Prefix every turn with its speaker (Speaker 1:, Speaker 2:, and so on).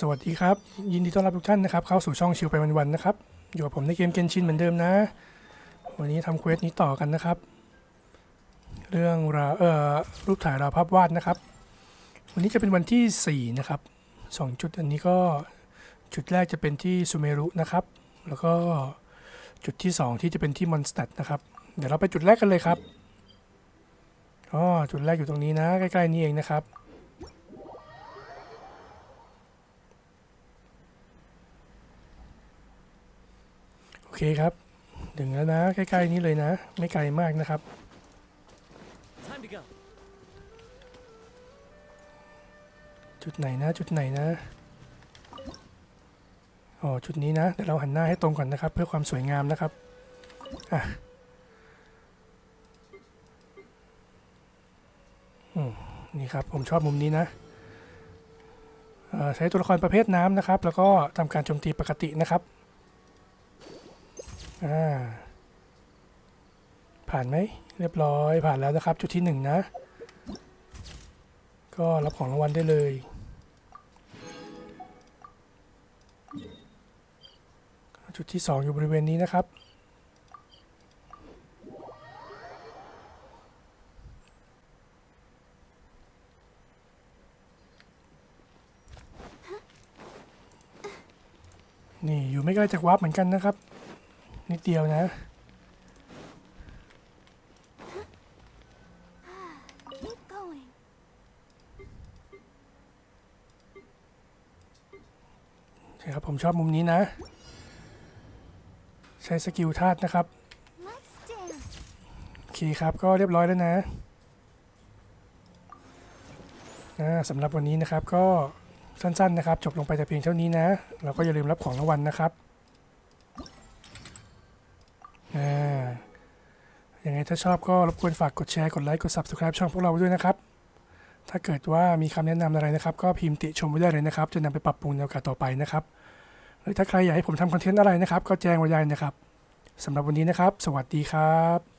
Speaker 1: สวัสดีครับ ยินดีต้อนรับทุกท่านนะครับ เข้าสู่ช่องชิวไปวันๆนะครับ อยู่กับผมในเกมเกนชินเหมือนเดิมนะ วันนี้ทำเควสนี้ต่อกันนะครับ เรื่องราเอ่อรูปถ่ายราภาพวาดนะครับ วันนี้จะเป็นวันที่ 4 นะครับสองจุดอันนี้ก็จุดแรกจะเป็นที่ซูเมรุนะครับ แล้วก็จุดที่ 2 ที่จะเป็นที่มอนสเตดนะครับ เดี๋ยวเราไปจุดแรกกันเลยครับอ๋อจุดแรกอยู่ตรงนี้นะ ใกล้ๆนี้เองนะครับ เคครับ ถึงแล้วนะ ใกล้ๆนี้เลยนะ ไม่ไกลมากนะครับ
Speaker 2: Time to go.
Speaker 1: จุดไหนนะ จุดไหนนะ อ๋อ จุดนี้นะ เดี๋ยวเราหันหน้าให้ตรงก่อนนะครับ เพื่อความสวยงามนะครับ อะอืมนี่ครับ ผมชอบมุมนี้นะเอ่อใช้ตัวละครประเภทน้ำนะครับ แล้วก็ทำการโจมตีปกตินะครับ อ่าผ่านไหมเรียบร้อยผ่านแล้วนะครับ จุดที่หนึ่งนะ ก็รับของรางวัลได้เลย จุดที่2อยู่บริเวณนี้นะครับนี่อยู่ไม่ไกลจากวาร์ปเหมือนกันนะครับ นิดเดียวนะ ครับ ผมชอบมุมนี้นะ ใช้สกิลธาตุนะครับ โอเคครับก็เรียบร้อยแล้วนะอ่าสำหรับวันนี้นะครับก็สั้นๆนะครับ จบลงไปแต่เพียงเท่านี้นะ เราก็อย่าลืมรับของรางวัลนะครับอ่ายัง ไงถ้าชอบก็รบกวนฝากกดแชร์ กดไลค์ กด Subscribe ช่องพวกเราด้วยนะครับ ถ้าเกิดว่ามีคำแนะนำอะไรนะครับ ก็พิมพ์ติชมไว้ได้เลยนะครับ จะนำไปปรับปรุงในโอกาสต่อไปนะครับ หรือถ้าใครอยากให้ผมทำคอนเทนต์อะไรนะครับ ก็แจ้งไว้ได้นะครับสำหรับวันนี้นะครับ สวัสดีครับ